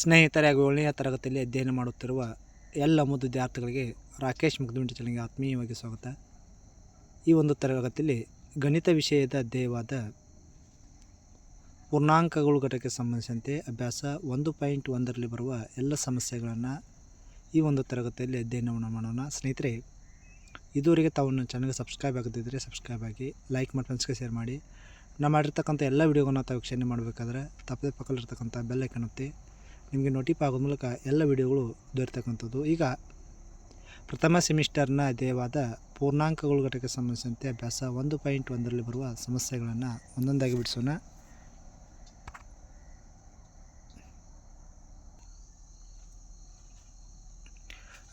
ಸ್ನೇಹಿತರೆ, ಹಾಗೂ ಏಳನೆಯ ತರಗತಿಯಲ್ಲಿ ಅಧ್ಯಯನ ಮಾಡುತ್ತಿರುವ ಎಲ್ಲ ಮುದ್ದು ವಿದ್ಯಾರ್ಥಿಗಳಿಗೆ ರಾಕೇಶ್ ಮುಗ್ದುಂಟಿ ಚಲನಿಗೆ ಆತ್ಮೀಯವಾಗಿ ಸ್ವಾಗತ. ಈ ಒಂದು ತರಗತಿಯಲ್ಲಿ ಗಣಿತ ವಿಷಯದ ಅಧ್ಯಯವಾದ ಪೂರ್ಣಾಂಕಗಳು ಘಟಕಕ್ಕೆ ಸಂಬಂಧಿಸಿದಂತೆ ಅಭ್ಯಾಸ ಒಂದು ಪಾಯಿಂಟ್ ಒಂದರಲ್ಲಿ ಬರುವ ಎಲ್ಲ ಸಮಸ್ಯೆಗಳನ್ನು ಈ ಒಂದು ತರಗತಿಯಲ್ಲಿ ಅಧ್ಯಯನವನ್ನು ಮಾಡೋಣ. ಸ್ನೇಹಿತರೆ, ಇದುವರೆಗೆ ತಾವು ನನ್ನ ಚಾನಲ್ಗೆ ಸಬ್ಸ್ಕ್ರೈಬ್ ಆಗದಿದ್ದರೆ ಸಬ್ಸ್ಕ್ರೈಬ್ ಆಗಿ, ಲೈಕ್ ಮಾಡಿ, ಫ್ರೆಂಡ್ಸ್ಗೆ ಶೇರ್ ಮಾಡಿ. ನಾ ಮಾಡಿರ್ತಕ್ಕಂಥ ಎಲ್ಲ ವೀಡಿಯೋಗಳನ್ನ ತಾವು ವೀಕ್ಷಣೆ ಮಾಡಬೇಕಾದ್ರೆ ತಪ್ಪದೆ ಪಕ್ಕದಲ್ಲಿರ್ತಕ್ಕಂಥ ಬೆಲ್ ಐಕನ್ ಒತ್ತಿ ನಿಮಗೆ ನೋಟಿಫ್ ಆಗೋ ಮೂಲಕ ಎಲ್ಲ ವಿಡಿಯೋಗಳು ದೊರೆತಕ್ಕಂಥದ್ದು. ಈಗ ಪ್ರಥಮ ಸೆಮಿಸ್ಟರ್ನ ಅಧ್ಯಯವಾದ ಪೂರ್ಣಾಂಕಗಳು ಘಟಕಕ್ಕೆ ಸಂಬಂಧಿಸಿದಂತೆ ಅಭ್ಯಾಸ ಒಂದು ಪಾಯಿಂಟ್ ಒಂದರಲ್ಲಿ ಬರುವ ಸಮಸ್ಯೆಗಳನ್ನು ಒಂದೊಂದಾಗಿ ಬಿಡಿಸೋಣ.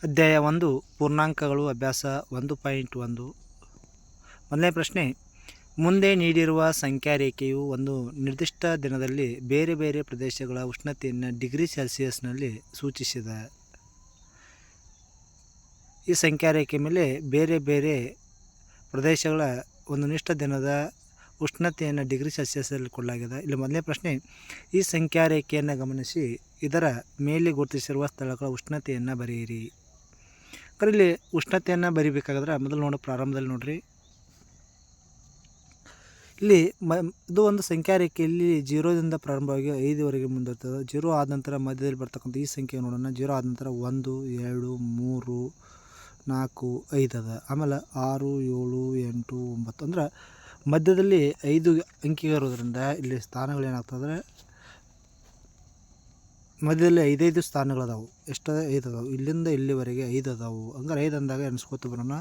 ಅಧ್ಯಾಯ ಒಂದು, ಪೂರ್ಣಾಂಕಗಳು, ಅಭ್ಯಾಸ ಒಂದು ಪಾಯಿಂಟ್ ಒಂದು. ಮೊದಲನೇ ಪ್ರಶ್ನೆ ಮುಂದೆ ನೀಡಿರುವ ಸಂಖ್ಯಾ ರೇಖೆಯು ಒಂದು ನಿರ್ದಿಷ್ಟ ದಿನದಲ್ಲಿ ಬೇರೆ ಬೇರೆ ಪ್ರದೇಶಗಳ ಉಷ್ಣತೆಯನ್ನು ಡಿಗ್ರಿ ಸೆಲ್ಸಿಯಸ್ನಲ್ಲಿ ಸೂಚಿಸಿದೆ. ಈ ಸಂಖ್ಯಾ ರೇಖೆ ಮೇಲೆ ಬೇರೆ ಬೇರೆ ಪ್ರದೇಶಗಳ ಒಂದು ನಿಷ್ಠ ದಿನದ ಉಷ್ಣತೆಯನ್ನು ಡಿಗ್ರಿ ಸೆಲ್ಸಿಯಸ್ನಲ್ಲಿ ಕೊಡಲಾಗಿದೆ. ಇಲ್ಲಿ ಮೊದಲನೇ ಪ್ರಶ್ನೆ, ಈ ಸಂಖ್ಯಾ ರೇಖೆಯನ್ನು ಗಮನಿಸಿ, ಇದರ ಮೇಲೆ ಗುರುತಿಸಿರುವ ಸ್ಥಳಗಳ ಉಷ್ಣತೆಯನ್ನು ಬರೆಯಿರಿ. ಇಲ್ಲಿ ಉಷ್ಣತೆಯನ್ನು ಬರಿಬೇಕಾದ್ರೆ ಮೊದಲು ನೋಡಿ ಪ್ರಾರಂಭದಲ್ಲಿ ನೋಡ್ರಿ. ಇಲ್ಲಿ ಮ, ಇದು ಒಂದು ಸಂಖ್ಯಾ ರೇಖೆಯಲ್ಲಿ ಜೀರೋದಿಂದ ಪ್ರಾರಂಭವಾಗಿ ಐದುವರೆಗೆ ಮುಂದಿರ್ತದೆ ಜೀರೋ ಆದ ನಂತರ ಮಧ್ಯದಲ್ಲಿ ಬರ್ತಕ್ಕಂಥ ಈ ಸಂಖ್ಯೆ ನೋಡೋಣ. ಜೀರೋ ಆದ ನಂತರ ಒಂದು, ಎರಡು, ಮೂರು, ನಾಲ್ಕು, ಐದು ಅದ. ಆಮೇಲೆ ಆರು, ಏಳು, ಎಂಟು, ಒಂಬತ್ತು. ಅಂದ್ರೆ ಮಧ್ಯದಲ್ಲಿ ಐದು ಇರೋದ್ರಿಂದ ಇಲ್ಲಿ ಸ್ಥಾನಗಳು ಏನಾಗ್ತದೆ ಮಧ್ಯದಲ್ಲಿ ಐದೈದು ಸ್ಥಾನಗಳದಾವು ಎಷ್ಟು ಐದು ಅದಾವು? ಇಲ್ಲಿಂದ ಇಲ್ಲಿವರೆಗೆ ಐದು ಅದಾವು. ಹಂಗಾರೆ ಐದು ಅಂದಾಗ ಎಣಿಸ್ಕೋತ ಬರೋಣ.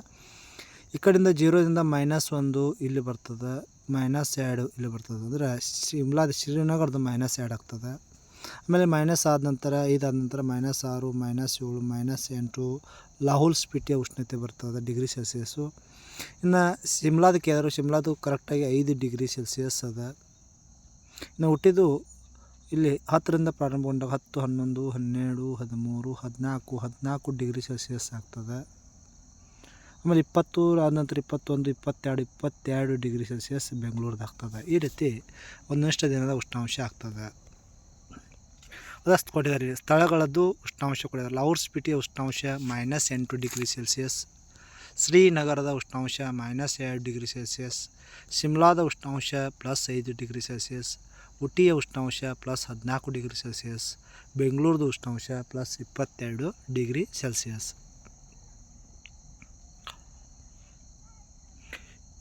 ಈ ಕಡೆಯಿಂದ ಜೀರೋದಿಂದ ಮೈನಸ್ ಒಂದು ಇಲ್ಲಿ ಬರ್ತದೆ. ಮೈನಸ್ ಎರಡು ಇಲ್ಲಿ ಬರ್ತದೆ. ಅಂದರೆ ಶಿಮ್ಲಾದ ಶ್ರೀನಗರದ ಮೈನಸ್ ಎರಡು ಆಗ್ತದೆ. ಆಮೇಲೆ ಮೈನಸ್ ಆದ ನಂತರ ಐದಾದ ನಂತರ ಮೈನಸ್ ಆರು ಮೈನಸ್ ಏಳು ಮೈನಸ್ ಎಂಟು ಲಾಹುಲ್ ಸ್ಪಿಟಿಯ ಉಷ್ಣತೆ ಬರ್ತದೆ ಡಿಗ್ರಿ ಸೆಲ್ಸಿಯಸ್ಸು ಇನ್ನು ಶಿಮ್ಲಾದಕ್ಕೆ ಕೇಳಿದ್ರು ಶಿಮ್ಲಾದು ಕರೆಕ್ಟಾಗಿ ಐದು ಡಿಗ್ರಿ ಸೆಲ್ಸಿಯಸ್ ಅದ. ಇನ್ನು ಹುಟ್ಟಿದ್ದು ಇಲ್ಲಿ ಹತ್ತರಿಂದ ಪ್ರಾರಂಭಗೊಂಡಾಗ ಹತ್ತು, ಹನ್ನೊಂದು, ಹನ್ನೆರಡು, ಹದಿಮೂರು, ಹದಿನಾಲ್ಕು ಹದಿನಾಲ್ಕು ಡಿಗ್ರಿ ಸೆಲ್ಸಿಯಸ್ ಆಗ್ತದೆ. ಆಮೇಲೆ ಇಪ್ಪತ್ತು ಆದ ನಂತರ ಇಪ್ಪತ್ತೊಂದು, ಇಪ್ಪತ್ತೆರಡು ಇಪ್ಪತ್ತೆರಡು ಡಿಗ್ರಿ ಸೆಲ್ಸಿಯಸ್ ಬೆಂಗಳೂರ್ದು ಆಗ್ತದೆ. ಈ ರೀತಿ ಒಂದಷ್ಟು ದಿನದ ಉಷ್ಣಾಂಶ ಆಗ್ತದೆ. ಅದಷ್ಟು ಕೊಟ್ಟಿದ್ದಾರೆ. ಸ್ಥಳಗಳದ್ದು ಉಷ್ಣಾಂಶ ಕೊಟ್ಟಿದ್ದಾರೆ. ಲೌರ್ ಸ್ಪಿಟಿಯ ಉಷ್ಣಾಂಶ ಮೈನಸ್ ಎಂಟು ಡಿಗ್ರಿ ಸೆಲ್ಸಿಯಸ್ ಶ್ರೀನಗರದ ಉಷ್ಣಾಂಶ ಮೈನಸ್ ಎರಡು ಡಿಗ್ರಿ ಸೆಲ್ಸಿಯಸ್ ಶಿಮ್ಲಾದ ಉಷ್ಣಾಂಶ ಪ್ಲಸ್ ಐದು ಡಿಗ್ರಿ ಸೆಲ್ಸಿಯಸ್ ಉಟಿಯ ಉಷ್ಣಾಂಶ ಪ್ಲಸ್ ಹದಿನಾಲ್ಕು ಡಿಗ್ರಿ ಸೆಲ್ಸಿಯಸ್ ಬೆಂಗಳೂರದ ಉಷ್ಣಾಂಶ ಪ್ಲಸ್ ಇಪ್ಪತ್ತೆರಡು ಡಿಗ್ರಿ ಸೆಲ್ಸಿಯಸ್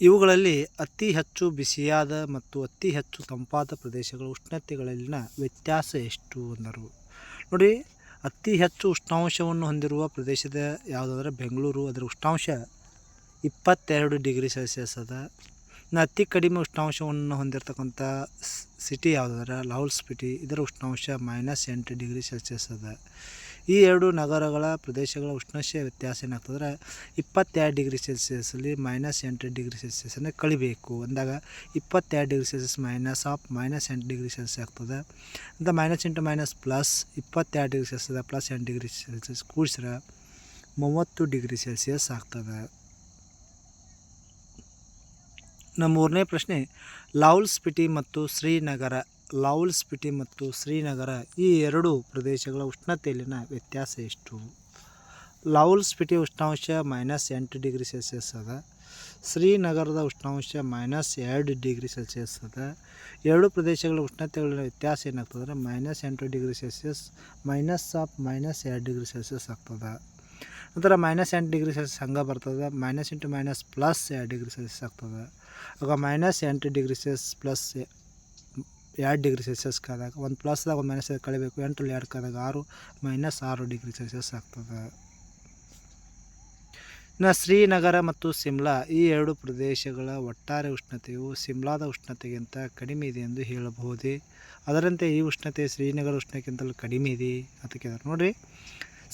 ಇವುಗಳಲ್ಲಿ ಅತಿ ಹೆಚ್ಚು ಬಿಸಿಯಾದ ಮತ್ತು ಅತಿ ಹೆಚ್ಚು ತಂಪಾದ ಪ್ರದೇಶಗಳ ಉಷ್ಣತೆಗಳಲ್ಲಿನ ವ್ಯತ್ಯಾಸ ಎಷ್ಟು ಅಂದರು. ನೋಡಿ, ಅತಿ ಹೆಚ್ಚು ಉಷ್ಣಾಂಶವನ್ನು ಹೊಂದಿರುವ ಪ್ರದೇಶದ ಯಾವುದಾದ್ರೆ ಬೆಂಗಳೂರು, ಅದರ ಉಷ್ಣಾಂಶ ಇಪ್ಪತ್ತೆರಡು ಡಿಗ್ರಿ ಸೆಲ್ಸಿಯಸ್ ಅದ. ಇನ್ನು ಅತಿ ಕಡಿಮೆ ಉಷ್ಣಾಂಶವನ್ನು ಹೊಂದಿರತಕ್ಕಂಥ ಸಿಟಿ ಯಾವುದಾದ್ರೆ ಲಾಹುಲ್ ಸ್ಪಿಟಿ ಇದರ ಉಷ್ಣಾಂಶ ಮೈನಸ್ ಎಂಟು ಡಿಗ್ರಿ ಸೆಲ್ಸಿಯಸ್ ಅದ. ಈ ಎರಡು ನಗರಗಳ ಪ್ರದೇಶಗಳ ಉಷ್ಣಾಂಶ ವ್ಯತ್ಯಾಸ ಏನಾಗ್ತದ್ರೆ ಇಪ್ಪತ್ತೆರಡು ಡಿಗ್ರಿ ಸೆಲ್ಸಿಯಸ್ಸಲ್ಲಿ ಮೈನಸ್ ಎಂಟು ಡಿಗ್ರಿ ಸೆಲ್ಸಿಯಸನ್ನು ಕಳಿಬೇಕು. ಅಂದಾಗ ಇಪ್ಪತ್ತೆರಡು degree Celsius minus of minus ಎಂಟು ಡಿಗ್ರಿ ಸೆಲ್ಸಿಯಸ್ ಆಗ್ತದೆ. ಅಂತ ಮೈನಸ್ ಎಂಟು ಮೈನಸ್ ಪ್ಲಸ್ ಇಪ್ಪತ್ತೆರಡು ಡಿಗ್ರಿ ಸೆಲ್ಸಿಯಸ್ ಪ್ಲಸ್ ಎಂಟು ಡಿಗ್ರಿ ಸೆಲ್ಸಿಯಸ್ ಕೂಡಿಸ್ರೆ ಮೂವತ್ತು ಡಿಗ್ರಿ ಸೆಲ್ಸಿಯಸ್ ಆಗ್ತದೆ. ನಮ್ಮ ಮೂರನೇ ಪ್ರಶ್ನೆ ಲಾಹುಲ್ ಸ್ಪಿಟಿ ಮತ್ತು ಶ್ರೀನಗರ ಲಾಹುಲ್ ಸ್ಪಿಟಿ ಮತ್ತು ಶ್ರೀನಗರ ಈ ಎರಡು ಪ್ರದೇಶಗಳ ಉಷ್ಣತೆಯಲ್ಲಿನ ವ್ಯತ್ಯಾಸ ಎಷ್ಟು? ಲಾಹುಲ್ ಸ್ಪಿಟಿ ಉಷ್ಣಾಂಶ ಮೈನಸ್ ಎಂಟು ಡಿಗ್ರಿ ಸೆಲ್ಸಿಯಸ್ ಅದ. ಶ್ರೀನಗರದ ಉಷ್ಣಾಂಶ ಮೈನಸ್ ಎರಡು ಡಿಗ್ರಿ ಸೆಲ್ಸಿಯಸ್ ಅದ. ಎರಡು ಪ್ರದೇಶಗಳ ಉಷ್ಣತೆಗಳ ವ್ಯತ್ಯಾಸ ಏನಾಗ್ತದೆ? ಮೈನಸ್ ಎಂಟು degree Celsius minus of minus ಎರಡು ಡಿಗ್ರಿ ಸೆಲ್ಸಿಯಸ್ ಆಗ್ತದೆ. ನಂತರ ಮೈನಸ್ ಎಂಟು ಡಿಗ್ರಿ ಸೆಲ್ಸಿಯಸ್ ಹಂಗೆ ಬರ್ತದೆ. ಮೈನಸ್ ಇಂಟು ಮೈನಸ್ ಪ್ಲಸ್ ಎರಡು ಡಿಗ್ರಿ ಸೆಲ್ಸಿಯಸ್ ಆಗ್ತದೆ. ಆಗ ಮೈನಸ್ ಎಂಟು ಡಿಗ್ರಿ ಸೆಲ್ಸಿಯಸ್ ಪ್ಲಸ್ ಎರಡು ಡಿಗ್ರಿ ಸೆಲ್ಸಿಯಸ್ ಕಾದಾಗ, ಒಂದು ಪ್ಲಸ್ದಾಗ ಒಂದು ಮೈನಸ್ ಕಳಿಬೇಕು, ಎಂಟರಲ್ಲಿ ಎರಡು ಕಾದಾಗ ಆರು ಮೈನಸ್ ಆರು ಡಿಗ್ರಿ ಸೆಲ್ಸಿಯಸ್ ಆಗ್ತದೆ. ಇನ್ನು ಶ್ರೀನಗರ ಮತ್ತು ಸಿಮ್ಲಾ ಈ ಎರಡು ಪ್ರದೇಶಗಳ ಒಟ್ಟಾರೆ ಉಷ್ಣತೆಯು ಸಿಮ್ಲಾದ ಉಷ್ಣತೆಗಿಂತ ಕಡಿಮೆ ಇದೆ ಎಂದು ಹೇಳಬಹುದೇ? ಅದರಂತೆ ಈ ಉಷ್ಣತೆ ಶ್ರೀನಗರ ಉಷ್ಣಕ್ಕಿಂತಲೂ ಕಡಿಮೆ ಇದೆ ಅದಕ್ಕೆ ಕೇಳಿದ್ರು. ನೋಡಿರಿ,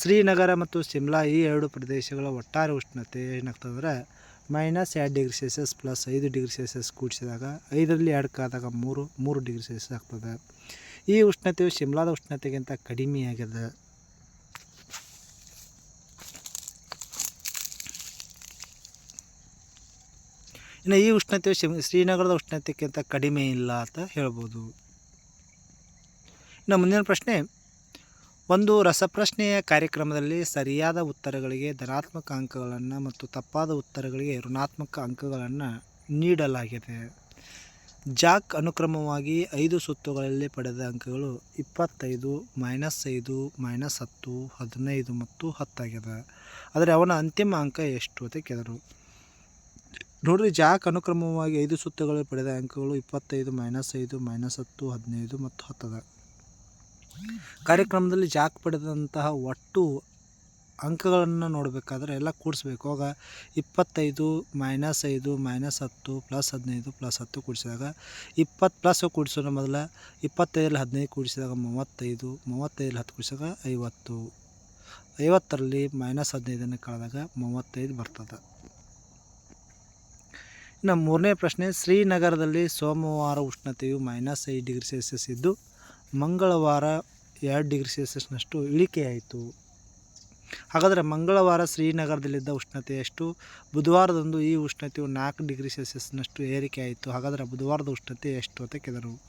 ಶ್ರೀನಗರ ಮತ್ತು ಸಿಮ್ಲಾ ಈ ಎರಡು ಪ್ರದೇಶಗಳ ಒಟ್ಟಾರೆ ಉಷ್ಣತೆ ಏನಾಗ್ತದೆ ಅಂದ್ರೆ ಮೈನಸ್ ಎರಡು ಡಿಗ್ರಿ ಸೆಲ್ಸಿಯಸ್ ಪ್ಲಸ್ ಐದು ಡಿಗ್ರಿ ಸೆಲ್ಸಿಯಸ್ ಕೂಡಿಸಿದಾಗ ಐದರಲ್ಲಿ ಎರಡು ಕಾದಾಗ ಮೂರು ಮೂರು ಡಿಗ್ರಿ ಸೆಲ್ಸಿಯಸ್ ಆಗ್ತದೆ. ಈ ಉಷ್ಣತೆಯು ಶಿಮ್ಲಾದ ಉಷ್ಣತೆಗಿಂತ ಕಡಿಮೆಯಾಗಿದೆ. ಇನ್ನು ಈ ಉಷ್ಣತೆಯು ಶಿಮ್, ಶ್ರೀನಗರದ ಉಷ್ಣತೆಗಿಂತ ಕಡಿಮೆ ಇಲ್ಲ ಅಂತ ಹೇಳ್ಬೋದು. ಇನ್ನು ಮುಂದಿನ ಪ್ರಶ್ನೆ ಒಂದು ರಸಪ್ರಶ್ನೆಯ ಕಾರ್ಯಕ್ರಮದಲ್ಲಿ ಸರಿಯಾದ ಉತ್ತರಗಳಿಗೆ, ಧನಾತ್ಮಕ ಅಂಕಗಳನ್ನು ಮತ್ತು ತಪ್ಪಾದ ಉತ್ತರಗಳಿಗೆ ಋಣಾತ್ಮಕ ಅಂಕಗಳನ್ನು ನೀಡಲಾಗಿದೆ. ಜಾಕ್ ಅನುಕ್ರಮವಾಗಿ ಐದು ಸುತ್ತುಗಳಲ್ಲಿ ಪಡೆದ ಅಂಕಗಳು ಇಪ್ಪತ್ತೈದು ಮೈನಸ್ ಐದು ಮೈನಸ್ ಹತ್ತು, ಹದಿನೈದು ಮತ್ತು ಹತ್ತಾಗಿದೆ. ಆದರೆ ಅವನ ಅಂತಿಮ ಅಂಕ ಎಷ್ಟು ಅಂತ ಕೇಳಿದರು. ನೋಡ್ರಿ, ಜಾಕ್ ಅನುಕ್ರಮವಾಗಿ ಐದು ಸುತ್ತುಗಳಲ್ಲಿ ಪಡೆದ ಅಂಕಗಳು ಇಪ್ಪತ್ತೈದು ಮೈನಸ್ ಐದು ಮೈನಸ್ ಹತ್ತು, ಹದಿನೈದು ಮತ್ತು ಹತ್ತದ. ಕಾರ್ಯಕ್ರಮದಲ್ಲಿ ಜಾಕ್ ಪಡೆದಂತಹ ಒಟ್ಟು ಅಂಕಗಳನ್ನು ನೋಡಬೇಕಾದ್ರೆ ಎಲ್ಲ ಕೂಡಿಸ್ಬೇಕು. ಆಗ ಇಪ್ಪತ್ತೈದು ಮೈನಸ್ ಐದು ಮೈನಸ್ ಹತ್ತು ಪ್ಲಸ್ ಹದಿನೈದು ಪ್ಲಸ್ ಹತ್ತು ಕೂಡಿಸಿದಾಗ ಇಪ್ಪತ್ತು ಪ್ಲಸ್ ಕೂಡಿಸೋಣ ಮೊದಲ ಇಪ್ಪತ್ತೈದರಲ್ಲಿ ಹದಿನೈದು ಕೂಡಿಸಿದಾಗ ಮೂವತ್ತೈದು, ಮೂವತ್ತೈದರಲ್ಲಿ ಹತ್ತು ಕೂಡಿಸಿದಾಗ ಐವತ್ತು. ಐವತ್ತರಲ್ಲಿ ಮೈನಸ್ ಹದಿನೈದನ್ನು ಕಳೆದಾಗ ಮೂವತ್ತೈದು ಬರ್ತದೆ. ಇನ್ನು ಮೂರನೇ ಪ್ರಶ್ನೆ, ಶ್ರೀನಗರದಲ್ಲಿ ಸೋಮವಾರ ಉಷ್ಣತೆಯು ಮೈನಸ್ ಐದು ಡಿಗ್ರಿ ಸೆಲ್ಸಿಯಸ್ ಇದ್ದು ಮಂಗಳವಾರ ಎರಡು ಡಿಗ್ರಿ ಸೆಲ್ಸಿಯಸ್ನಷ್ಟು ಇಳಿಕೆಯಾಯಿತು. ಹಾಗಾದರೆ ಮಂಗಳವಾರ ಶ್ರೀನಗರದಲ್ಲಿದ್ದ ಉಷ್ಣತೆ ಎಷ್ಟು ಬುಧವಾರದಂದು ಈ ಉಷ್ಣತೆಯು ನಾಲ್ಕು ಡಿಗ್ರಿ ಸೆಲ್ಸಿಯಸ್ನಷ್ಟು ಏರಿಕೆಯಾಯಿತು. ಹಾಗಾದರೆ ಬುಧವಾರದ ಉಷ್ಣತೆ ಎಷ್ಟು ಅಂತ ಕೇಳಿದರು.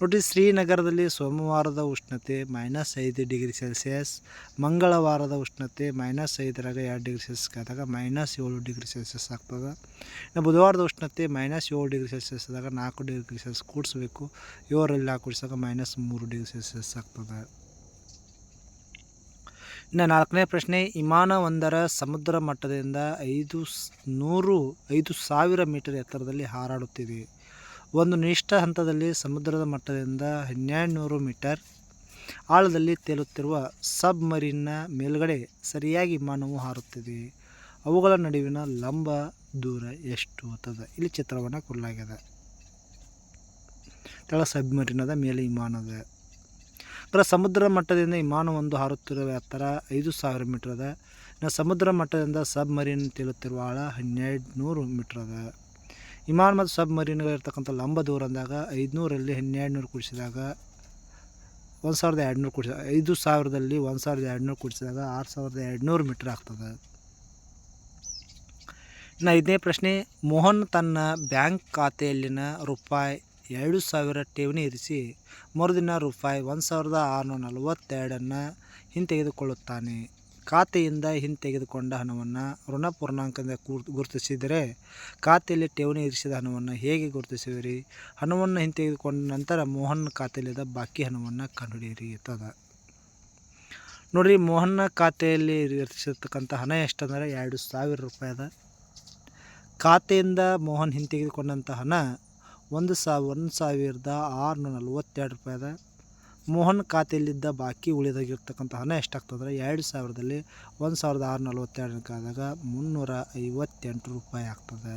ನೋಡಿ, ಶ್ರೀನಗರದಲ್ಲಿ ಸೋಮವಾರದ ಉಷ್ಣತೆ ಮೈನಸ್ ಐದು ಡಿಗ್ರಿ ಸೆಲ್ಸಿಯಸ್, ಮಂಗಳವಾರದ ಉಷ್ಣತೆ ಮೈನಸ್ ಐದರಾಗ ಎರಡು ಡಿಗ್ರಿ ಸೆಲ್ಸಿಯಸ್ ಆದಾಗ ಮೈನಸ್ ಏಳು ಡಿಗ್ರಿ ಸೆಲ್ಸಿಯಸ್ ಆಗ್ತದೆ. ಇನ್ನು ಬುಧವಾರದ ಉಷ್ಣತೆ ಮೈನಸ್ ಏಳು ಡಿಗ್ರಿ ಸೆಲ್ಸಿಯಸ್ ಆದಾಗ ನಾಲ್ಕು ಡಿಗ್ರಿ ಸೆಲ್ಸಿಯಸ್ ಕೂಡಿಸ್ಬೇಕು. ಏಳರಲ್ಲಿ ನಾಲ್ಕು ಕೂಡಿಸಿದಾಗ ಮೈನಸ್ ಮೂರು ಡಿಗ್ರಿ ಸೆಲ್ಸಿಯಸ್ ಆಗ್ತದೆ. ಇನ್ನು ನಾಲ್ಕನೇ ಪ್ರಶ್ನೆ ವಿಮಾನ ಒಂದರ ಸಮುದ್ರ ಮಟ್ಟದಿಂದ ಐದು ನೂರು, ಐದು ಸಾವಿರ ಮೀಟರ್ ಎತ್ತರದಲ್ಲಿ ಹಾರಾಡುತ್ತಿದೆ. ಒಂದು ನಿಷ್ಠ ಹಂತದಲ್ಲಿ ಸಮುದ್ರದ ಮಟ್ಟದಿಂದ ಹನ್ನೆರಡು ನೂರು ಮೀಟರ್ ಆಳದಲ್ಲಿ ತೇಲುತ್ತಿರುವ ಸಬ್ಮರೀನ್ನ ಮೇಲ್ಗಡೆ ಸರಿಯಾಗಿ ವಿಮಾನವು ಹಾರುತ್ತಿದೆ. ಅವುಗಳ ನಡುವಿನ ಲಂಬ ದೂರ ಎಷ್ಟು ಅಂತದ ಇಲ್ಲಿ ಚಿತ್ರವನ್ನು ಕೊಡಲಾಗಿದೆ. ತೆಳ ಸಬ್ಮರೀನದ ಮೇಲೆ ವಿಮಾನದ ಅದರ ಸಮುದ್ರ ಮಟ್ಟದಿಂದ ವಿಮಾನವೊಂದು ಹಾರುತ್ತಿರುವ ಎತ್ತರ ಐದು ಸಾವಿರ ಮೀಟರ್ ಅದ ಇನ್ನು ಸಮುದ್ರ ಮಟ್ಟದಿಂದ ಸಬ್ಮರೀನ್ ತೇಲುತ್ತಿರುವ ಆಳ ಹನ್ನೆರಡು ನೂರು ಮೀಟರ್ ಅದ ವಿಮಾನ ಮತ್ತು ಸಬ್ಮರೀನ್ಗಳಿರ್ತಕ್ಕಂಥ ಲಂಬ ದೂರ ಅಂದಾಗ ಐದುನೂರಲ್ಲಿ ಹನ್ನೆರಡು ನೂರು ಕೂಡಿಸಿದಾಗ ಒಂದು ಸಾವಿರದ ಎರಡುನೂರು ಕುಡಿಸಿದ ಐದು ಸಾವಿರದಲ್ಲಿ ಒಂದು ಸಾವಿರದ ಎರಡುನೂರು ಕುಡಿಸಿದಾಗ ಆರು ಸಾವಿರದ ಎರಡುನೂರು ಮೀಟ್ರ್ ಆಗ್ತದೆ. ಇನ್ನು ಐದನೇ ಪ್ರಶ್ನೆ, ಮೋಹನ್ ತನ್ನ ಬ್ಯಾಂಕ್ ಖಾತೆಯಲ್ಲಿನ ರೂಪಾಯಿ ಎರಡು ಸಾವಿರ ಠೇವಣಿ ಇರಿಸಿ ಮರುದಿನ ರೂಪಾಯಿ ಒಂದು ಸಾವಿರದ ಆರುನೂರ ನಲವತ್ತೆರಡನ್ನು ಹಿಂತೆಗೆದುಕೊಳ್ಳುತ್ತಾನೆ. ಖಾತೆಯಿಂದ ಹಿಂತೆಗೆದುಕೊಂಡ ಹಣವನ್ನು ಋಣ ಪೂರ್ಣಾಂಕದಿಂದ ಗುರ್- ಗುರುತಿಸಿದರೆ ಖಾತೆಯಲ್ಲಿ ಠೇವಣಿ ಇರಿಸಿದ ಹಣವನ್ನು ಹೇಗೆ ಗುರುತಿಸುವಿರಿ? ಹಣವನ್ನು ಹಿಂತೆಗೆದುಕೊಂಡ ನಂತರ ಮೋಹನ್ ಖಾತೆಯಲ್ಲಿದ್ದ ಬಾಕಿ ಹಣವನ್ನು ಕಂಡುಹಿಡಿಯಿರಿ ಅಂತದ ನೋಡಿರಿ ಮೋಹನ್ನ ಖಾತೆಯಲ್ಲಿ ಇರಿಸಿರ್ತಕ್ಕಂಥ ಹಣ ಎಷ್ಟಂದರೆ ಎರಡು ಸಾವಿರ ರೂಪಾಯಿ ಅದ ಖಾತೆಯಿಂದ ಮೋಹನ್ ಹಿಂತೆಗೆದುಕೊಂಡಂಥ ಹಣ ಒಂದು ಸಾವಿರ, ಒಂದು ಸಾವಿರದ ಆರುನೂರ ನಲ್ವತ್ತೆರಡು ರೂಪಾಯಿ ಮೋಹನ್ ಖಾತೆಯಲ್ಲಿದ್ದ ಬಾಕಿ ಉಳಿದಾಗಿರ್ತಕ್ಕಂಥ ಹಣ ಎಷ್ಟಾಗ್ತದ್ರೆ ಎರಡು ಸಾವಿರದಲ್ಲಿ ಒಂದು ಸಾವಿರದ ಆರು ನಲ್ವತ್ತೆರಡಕ್ಕೆ ಆದಾಗ ಮುನ್ನೂರ ಐವತ್ತೆಂಟು ರೂಪಾಯಿ ಆಗ್ತದೆ.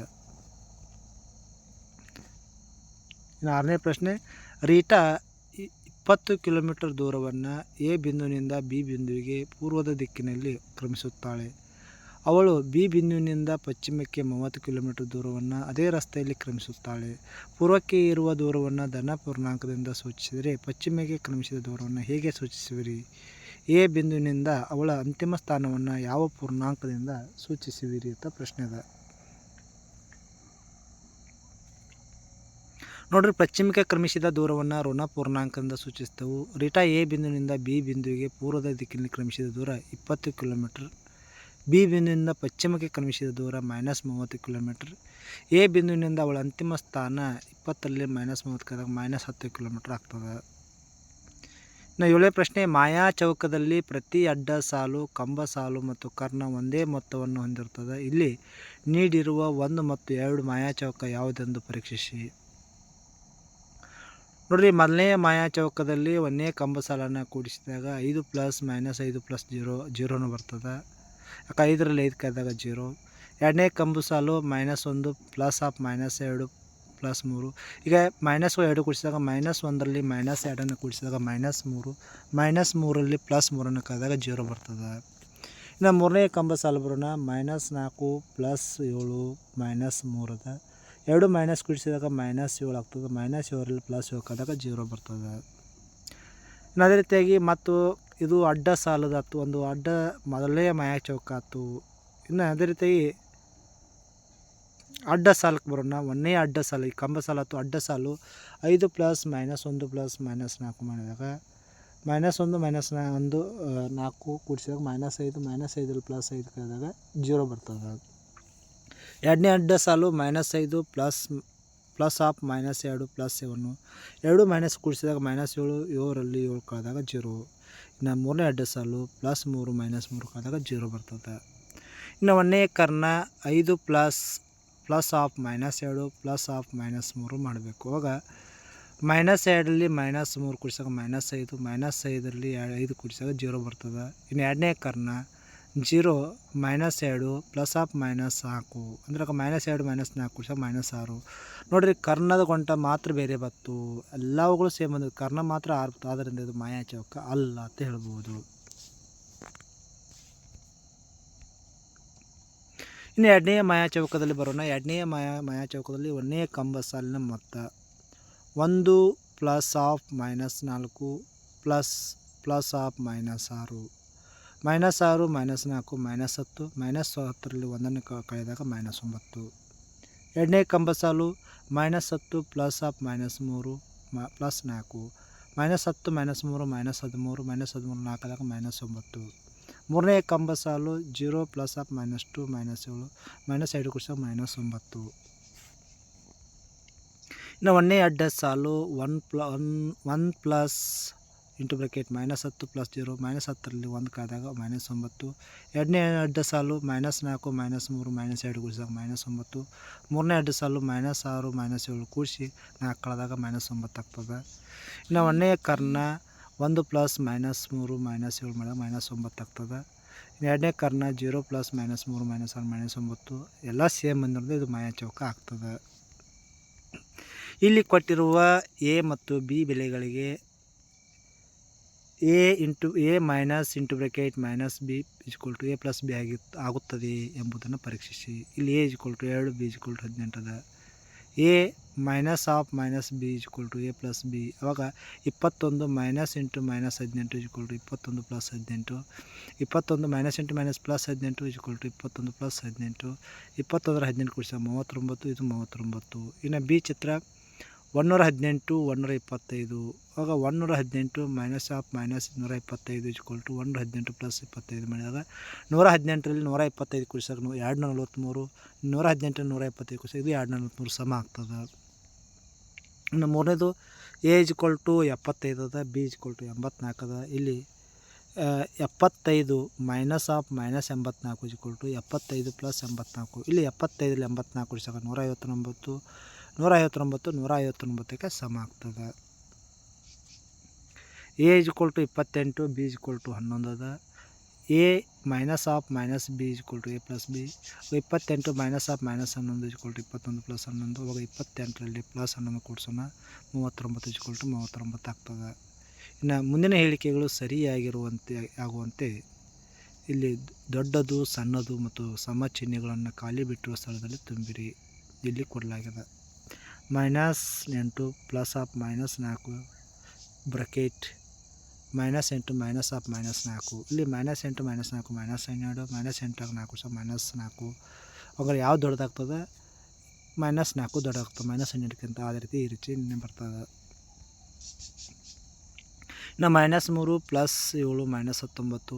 ಇನ್ನು ಆರನೇ ಪ್ರಶ್ನೆ, ರೀಟಾ ಇಪ್ಪತ್ತು ಕಿಲೋಮೀಟರ್ ದೂರವನ್ನು ಎ ಬಿಂದುವಿನಿಂದ ಬಿ ಬಿಂದುವಿಗೆ ಪೂರ್ವದ ದಿಕ್ಕಿನಲ್ಲಿ ಕ್ರಮಿಸುತ್ತಾಳೆ. ಅವಳು ಬಿ ಬಿಂದುವಿನಿಂದ ಪಶ್ಚಿಮಕ್ಕೆ ಮೂವತ್ತು ಕಿಲೋಮೀಟರ್ ದೂರವನ್ನು ಅದೇ ರಸ್ತೆಯಲ್ಲಿ ಕ್ರಮಿಸುತ್ತಾಳೆ. ಪೂರ್ವಕ್ಕೆ ಇರುವ ದೂರವನ್ನು ಧನ ಪೂರ್ಣಾಂಕದಿಂದ ಸೂಚಿಸಿದರೆ ಪಶ್ಚಿಮಕ್ಕೆ ಕ್ರಮಿಸಿದ ದೂರವನ್ನು ಹೇಗೆ ಸೂಚಿಸುವಿರಿ? ಎ ಬಿಂದುವಿನಿಂದ ಅವಳ ಅಂತಿಮ ಸ್ಥಾನವನ್ನು ಯಾವ ಪೂರ್ಣಾಂಕದಿಂದ ಸೂಚಿಸುವಿರಿ ಅಂತ ಪ್ರಶ್ನೆ ಅದ ನೋಡ್ರಿ, ಪಶ್ಚಿಮಕ್ಕೆ ಕ್ರಮಿಸಿದ ದೂರವನ್ನು ಋಣ ಪೂರ್ಣಾಂಕದಿಂದ ಸೂಚಿಸ್ತವು ರಿಟಾ ಎ ಬಿಂದುವಿನಿಂದ ಬಿ ಬಿಂದುವಿಗೆ ಪೂರ್ವದ ದಿಕ್ಕಿನಲ್ಲಿ ಕ್ರಮಿಸಿದ ದೂರ ಇಪ್ಪತ್ತು ಕಿಲೋಮೀಟರ್. ಬಿ ಬಿಂದುವಿನಿಂದ ಪಶ್ಚಿಮಕ್ಕೆ ಕ್ರಮಿಸಿದ ದೂರ ಮೈನಸ್ ಮೂವತ್ತು ಕಿಲೋಮೀಟರ್ ಎ ಬಿಂದುವಿನಿಂದ ಅವಳ ಅಂತಿಮ ಸ್ಥಾನ ಇಪ್ಪತ್ತರಲ್ಲಿ ಮೈನಸ್ ಮೂವತ್ತು ಮೈನಸ್ ಹತ್ತು ಕಿಲೋಮೀಟರ್ ಆಗ್ತದೆ. ಇನ್ನು ಏಳನೇ ಪ್ರಶ್ನೆ, ಮಾಯಾ ಚೌಕದಲ್ಲಿ ಪ್ರತಿ ಅಡ್ಡ ಸಾಲು, ಕಂಬ ಸಾಲು ಮತ್ತು ಕರ್ಣ ಒಂದೇ ಮೊತ್ತವನ್ನು ಹೊಂದಿರುತ್ತದೆ ಇಲ್ಲಿ ನೀಡಿರುವ ಒಂದು ಮತ್ತು ಎರಡು ಮಾಯಾ ಚೌಕ ಯಾವುದೆಂದು ಪರೀಕ್ಷಿಸಿ. ನೋಡ್ರಿ ಮೊದಲನೇ ಮಾಯಾ ಚೌಕದಲ್ಲಿ ಒಂದನೇ ಕಂಬ ಸಾಲನ್ನು ಕೂಡಿಸಿದಾಗ ಐದು ಪ್ಲಸ್ ಮೈನಸ್ ಐದು ಪ್ಲಸ್ ಜೀರೋ ಜೀರೋನು ಬರ್ತದೆ. ಯಾಕೆ ಐದರಲ್ಲಿ ಐದು ಕಾಯ್ದಾಗ ಜೀರೋ. ಎರಡನೇ ಕಂಬು ಸಾಲು ಮೈನಸ್ ಒಂದು ಪ್ಲಸ್ ಆಫ್ ಮೈನಸ್ ಎರಡು ಪ್ಲಸ್ ಮೂರು. ಈಗ ಮೈನಸ್ ಎರಡು ಕೂಡಿಸಿದಾಗ ಮೈನಸ್ ಒಂದರಲ್ಲಿ ಮೈನಸ್ ಎರಡನ್ನು ಕೂಡಿಸಿದಾಗ ಮೈನಸ್ ಮೂರು. ಮೈನಸ್ ಮೂರಲ್ಲಿ ಪ್ಲಸ್ ಮೂರನ್ನು ಕಳೆದಾಗ ಜೀರೋ ಬರ್ತದೆ. ಇನ್ನು ಮೂರನೇ ಕಂಬ ಸಾಲು ಬರೋಣ. ಮೈನಸ್ ನಾಲ್ಕು ಪ್ಲಸ್ ಏಳು ಮೈನಸ್ ಮೂರದ ಎರಡು ಮೈನಸ್ ಕೂಡಿಸಿದಾಗ ಮೈನಸ್ ಏಳು ಆಗ್ತದೆ. ಮೈನಸ್ ಏಳರಲ್ಲಿ ಪ್ಲಸ್ ಏಳು ಕಳೆದಾಗ ಜೀರೋ ಬರ್ತದೆ. ಇನ್ನು ಅದೇ ರೀತಿಯಾಗಿ ಮತ್ತು ಇದು ಅಡ್ಡ ಸಾಲದಾತು, ಒಂದು ಅಡ್ಡ ಮೊದಲನೇ ಮಾಯಾ ಚೌಕ ಆತು ಇನ್ನು ಅದೇ ರೀತಿಯಾಗಿ ಅಡ್ಡ ಸಾಲಕ್ಕೆ ಬರೋಣ. ಒಂದೇ ಅಡ್ಡ ಸಾಲು, ಈ ಕಂಬ ಸಾಲ ಆತು ಅಡ್ಡ ಸಾಲು. ಐದು ಪ್ಲಸ್ ಮೈನಸ್ ಒಂದು ಪ್ಲಸ್ ಮೈನಸ್ ನಾಲ್ಕು ಮಾಡಿದಾಗ ಮೈನಸ್ ಒಂದು, ಮೈನಸ್ ನಾ ಒಂದು ನಾಲ್ಕು ಕೂಡಿಸಿದಾಗ ಮೈನಸ್ ಐದು, ಮೈನಸ್ ಐದಲ್ಲಿ ಪ್ಲಸ್ ಐದು ಕಳೆದಾಗ ಜೀರೋ ಬರ್ತದೆ. ಎರಡನೇ ಅಡ್ಡ ಸಾಲು ಮೈನಸ್ ಐದು ಪ್ಲಸ್ ಪ್ಲಸ್ ಆಫ್ ಮೈನಸ್ ಎರಡು ಪ್ಲಸ್ ಸೆವೆನ್ನು ಎರಡು ಮೈನಸ್ ಕೂಡಿಸಿದಾಗ ಮೈನಸ್ ಏಳು, ಏಳರಲ್ಲಿ ಏಳು ಕಳೆದಾಗ ಜೀರೋ. ಇನ್ನು ಮೂರನೇ ಅಡ್ಡ ಸಾಲು ಪ್ಲಸ್ ಮೂರು ಮೈನಸ್ ಮೂರು ಕಾದಾಗ ಜೀರೋ ಬರ್ತದೆ. ಇನ್ನು ಒಂದನೇ ಕರ್ನ ಐದು ಪ್ಲಸ್ ಪ್ಲಸ್ ಆಫ್ ಮೈನಸ್ ಎರಡು ಪ್ಲಸ್ ಆಫ್ ಮೈನಸ್ ಮೂರು ಮಾಡಬೇಕು. ಅವಾಗ ಮೈನಸ್ ಎರಡರಲ್ಲಿ ಮೈನಸ್ ಮೂರು ಕುಡಿಸಾಗ ಮೈನಸ್ ಐದು ಮೈನಸ್ ಐದರಲ್ಲಿ ಎರಡು, ಐದು ಕುಡಿಸಾಗ ಜೀರೋ ಬರ್ತದೆ. ಇನ್ನು ಎರಡನೇ ಕರ್ನ ಜೀರೋ ಮೈನಸ್ ಎರಡು ಪ್ಲಸ್ ಆಫ್ ಮೈನಸ್ ನಾಲ್ಕು. ಅಂದ್ರೆ ಮೈನಸ್ ಎರಡು ಮೈನಸ್ ನಾಲ್ಕು ಸಹ ಮೈನಸ್ ಆರು. ನೋಡಿರಿ, ಕರ್ಣದ ಗೊಂಟ ಮಾತ್ರ ಬೇರೆ ಬತ್ತು. ಎಲ್ಲವುಗಳು ಸೇಮ್ ಬಂದವು. ಕರ್ಣ ಮಾತ್ರ ಆರು ಬತ್ತು. ಆದ್ದರಿಂದ ಇದು ಮಾಯಾ ಚೌಕ ಅಲ್ಲ ಅಂತ ಹೇಳ್ಬೋದು. ಇನ್ನು ಎರಡನೇ ಮಾಯಾ ಚೌಕದಲ್ಲಿ ಬರೋಣ. ಎರಡನೇ ಮಾಯಾ ಮಾಯಾ ಚೌಕದಲ್ಲಿ ಒಂದನೇ ಕಂಬ ಸಾಲಿನ ಮೊತ್ತ. ಒಂದು ಪ್ಲಸ್ ಆಫ್ ಮೈನಸ್ ನಾಲ್ಕು ಪ್ಲಸ್ ಪ್ಲಸ್ ಆಫ್ ಮೈನಸ್ ಆರು. ಮೈನಸ್ ಆರು, ಮೈನಸ್ ನಾಲ್ಕು, ಮೈನಸ್ ಹತ್ತು, ಮೈನಸ್ ಹತ್ತರಲ್ಲಿ ಒಂದನ್ನು ಕಳೆದಾಗ ಮೈನಸ್ ಒಂಬತ್ತು. ಎರಡನೇ ಕಂಬ ಸಾಲು, ಮೈನಸ್ ಹತ್ತು, ಪ್ಲಸ್ ಆಫ್ ಮೈನಸ್ ಮೂರು, ಮ ಪ್ಲಸ್ ನಾಲ್ಕು. ಮೈನಸ್ ಹತ್ತು, ಮೈನಸ್ ಮೂರು, ಮೈನಸ್ ಹದಿಮೂರು ಮೈನಸ್ ಹದಿಮೂರು, ನಾಲ್ಕದಾಗ ಮೈನಸ್ ಒಂಬತ್ತು. ಮೂರನೇ ಕಂಬ ಸಾಲು, zero, plus of minus two, minus ಏಳು, ಮೈನಸ್ ಎರಡು ಕುಡಿಸ ಮೈನಸ್ ಒಂಬತ್ತು. ಇನ್ನು ಒಂದನೇ ಅಡ್ಡ ಸಾಲು, one ಪ್ಲ one one plus into bracket minus ಹತ್ತು ಪ್ಲಸ್ ಜೀರೋ ಮೈನಸ್ ಹತ್ತರಲ್ಲಿ ಒಂದು ಕಾದಾಗ ಮೈನಸ್ ಒಂಬತ್ತು. ಎರಡನೇ ಅಡ್ಡ ಸಾಲು ಮೈನಸ್ ನಾಲ್ಕು ಮೈನಸ್ ಮೂರು ಮೈನಸ್ ಎರಡು ಕೂಡಿಸಿದಾಗ ಮೈನಸ್ ಒಂಬತ್ತು. ಮೂರನೇ ಅಡ್ಡ ಸಾಲು ಮೈನಸ್ ಆರು ಮೈನಸ್ ಏಳು ಕೂಡಿಸಿ ನಾಲ್ಕು ಕಳೆದಾಗ ಮೈನಸ್ ಒಂಬತ್ತು ಆಗ್ತದೆ. ಇನ್ನು ಒಂದನೇ ಕರ್ನ ಒಂದು ಪ್ಲಸ್ ಮೈನಸ್ ಮೂರು ಮೈನಸ್ ಏಳು ಮಾಡಿದಾಗ ಮೈನಸ್ ಒಂಬತ್ತು ಆಗ್ತದೆ. ಎರಡನೇ ಕರ್ನ ಜೀರೋ ಪ್ಲಸ್ ಮೈನಸ್ ಮೂರು ಮೈನಸ್ ಆರು ಮೈನಸ್ ಒಂಬತ್ತು. ಎಲ್ಲ ಸೇಮ್ ಬಂದಿರೋದು ಇದು ಮಾಯಾ ಚೌಕ ಆಗ್ತದೆ. ಇಲ್ಲಿ ಕೊಟ್ಟಿರುವ ಎ ಮತ್ತು ಬಿ ಬೆಲೆಗಳಿಗೆ A into A minus into bracket minus B is equal to A plus B ಆಗಿ ಆಗುತ್ತದೆ ಎಂಬುದನ್ನು ಪರೀಕ್ಷಿಸಿ. ಇಲ್ಲಿ ಎ ಇಜ್ಕೊಲ್ ಟು ಎರಡು B is equal to ಹದಿನೆಂಟದ A minus of minus B is equal to A plus B ಅವಾಗ ಇಪ್ಪತ್ತೊಂದು minus into minus ಹದಿನೆಂಟು is equal to ಇಪ್ಪತ್ತೊಂದು ಪ್ಲಸ್ ಹದಿನೆಂಟು. ಇಪ್ಪತ್ತೊಂದು ಮೈನಸ್ ಇಂಟು ಮೈನಸ್ ಪ್ಲಸ್ ಹದಿನೆಂಟು ಇಜ್ಕೊಲ್ ಟು ಇಪ್ಪತ್ತೊಂದು ಪ್ಲಸ್ ಹದಿನೆಂಟು. ಇಪ್ಪತ್ತೊಂದರ ಹದಿನೆಂಟು ಕುಡಿಸ ಮೂವತ್ತೊಂಬತ್ತು, ಇದು ಮೂವತ್ತೊಂಬತ್ತು. ಇನ್ನು ಬಿ ಚಿತ್ರ ಒನ್ನೂರ ಹದಿನೆಂಟು ಒನ್ನೂರ ಇಪ್ಪತ್ತೈದು. ಆಗ ಒನ್ನೂರ ಹದಿನೆಂಟು ಮೈನಸ್ ಆಫ್ ಮೈನಸ್ ನೂರ ಇಪ್ಪತ್ತೈದು ಇಜ್ಕೊಲ್ ಟು ಒನ್ನೂರ ಹದಿನೆಂಟು ಪ್ಲಸ್ ಇಪ್ಪತ್ತೈದು ಮಾಡಿದಾಗ ನೂರ ಹದಿನೆಂಟರಲ್ಲಿ ನೂರ ಇಪ್ಪತ್ತೈದು ಕುಡಿಸಾಗ ನೂ ಎರಡು ನೂರ ನಲ್ವತ್ತ್ಮೂರು ನೂರ ಹದಿನೆಂಟು ನೂರ ಇಪ್ಪತ್ತೈದು ಕುಡಿಸಾಗ ಇದು ಎರಡು ನೂರ ನಲ್ವತ್ತ್ಮೂರು ಸಮ ಆಗ್ತದೆ. ಇನ್ನು ಮೂರನೇದು ಎ ಇಜ್ಕೊಲ್ ಟು ಎಪ್ಪತ್ತೈದು ಅದ ಬಿ ಇಜ್ಕೊಲ್ ಟು ಎಂಬತ್ನಾಲ್ಕು ಅದ. ಇಲ್ಲಿ ಎಪ್ಪತ್ತೈದು ಮೈನಸ್ ಆಫ್ ಮೈನಸ್ ಎಂಬತ್ನಾಲ್ಕು ಇಜ್ಕೊಲ್ ಟು ಎಪ್ಪತ್ತೈದು ಪ್ಲಸ್ ಎಂಬತ್ನಾಲ್ಕು. ಇಲ್ಲಿ ಎಪ್ಪತ್ತೈದರಲ್ಲಿ ಎಂಬತ್ನಾಲ್ಕು ಕುಡಿಸಾಗ ನೂರ ಐವತ್ತೊಂಬತ್ತು ನೂರ ಐವತ್ತೊಂಬತ್ತು ನೂರ ಐವತ್ತೊಂಬತ್ತಕ್ಕೆ ಸಮ ಆಗ್ತದೆ. ಎ ಇಜ್ಕೊಲ್ ಟು ಇಪ್ಪತ್ತೆಂಟು ಬಿ ಇಜ್ಕೊಲ್ ಟು ಹನ್ನೊಂದು ಅದ. A minus of minus B is equal to A plus B ಇಪ್ಪತ್ತೆಂಟು ಮೈನಸ್ ಆಫ್ ಮೈನಸ್ ಹನ್ನೊಂದು ಇಜ್ಕೊಲ್ ಟು ಇಪ್ಪತ್ತೊಂದು ಪ್ಲಸ್ ಹನ್ನೊಂದು. ಅವಾಗ ಇಪ್ಪತ್ತೆಂಟರಲ್ಲಿ ಪ್ಲಸ್ ಹನ್ನೊಂದು ಕೂಡಿಸೋಣ. ಮೂವತ್ತೊಂಬತ್ತು ಇಜ್ಕೊಲ್ ಟು ಮೂವತ್ತೊಂಬತ್ತು ಆಗ್ತದೆ. ಇನ್ನು ಮುಂದಿನ ಹೇಳಿಕೆಗಳು ಸರಿಯಾಗಿರುವಂತೆ ಆಗುವಂತೆ ಇಲ್ಲಿ ದೊಡ್ಡದು, ಸಣ್ಣದು ಮತ್ತು ಸಮ ಚಿಹ್ನೆಗಳನ್ನು ಖಾಲಿ ಬಿಟ್ಟಿರುವ ಸ್ಥಳದಲ್ಲಿ ತುಂಬಿರಿ. ಇಲ್ಲಿ ಕೊಡಲಾಗಿದೆ. ಮೈನಸ್ ಎಂಟು ಪ್ಲಸ್ ಆಫ್ ಮೈನಸ್ ನಾಲ್ಕು ಬ್ರಕೆಟ್ ಮೈನಸ್ ಎಂಟು ಮೈನಸ್ ಆಫ್ ಮೈನಸ್ ನಾಲ್ಕು. ಇಲ್ಲಿ ಮೈನಸ್ ಎಂಟು, ಮೈನಸ್ ನಾಲ್ಕು, ಮೈನಸ್ ಹನ್ನೆರಡು, ಮೈನಸ್ ಎಂಟಾಗ ನಾಲ್ಕು ಸಹ ಮೈನಸ್ ನಾಲ್ಕು. ಅವಾಗ ಯಾವ್ದು ದೊಡ್ಡದಾಗ್ತದೆ? ಮೈನಸ್ ನಾಲ್ಕು ದೊಡ್ಡದಾಗ್ತದೆ. ಮೈನಸ್ ಹನ್ನೆರಡಕ್ಕಿಂತ ಅದೇ ರೀತಿ ಈ ರೀತಿ ಬರ್ತದೆ ಇನ್ನು ಮೈನಸ್ ಮೂರು ಪ್ಲಸ್ ಏಳು ಮೈನಸ್ ಹತ್ತೊಂಬತ್ತು.